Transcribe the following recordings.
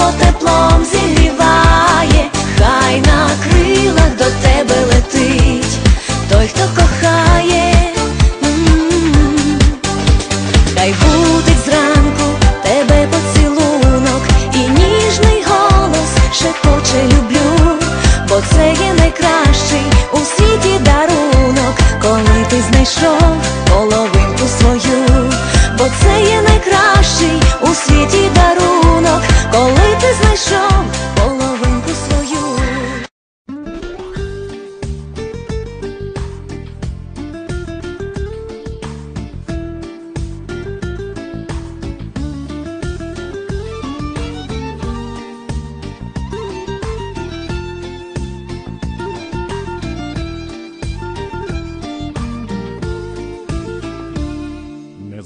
кожне теплом зігріває, хай на крилах до тебе летить, той, хто кохає. м. Хай будить зранку тебе поцілунок і ніжний голос шепоче люблю, бо це є найкращий у світі дарунок, коли ти знайшов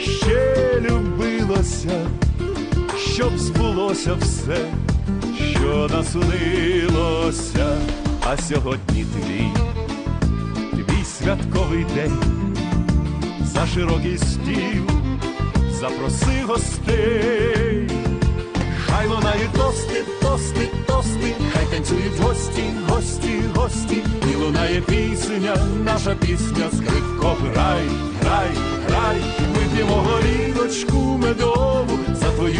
ще любилося, щоб збулося все, що наснилося, а сьогодні твій, твій святковий день. За широкий стіл, запроси гостей, хай лунають тости, тости, тости, хай танцюють гості, гості, гості, і лунає пісня, наша пісня, скрипко, грай,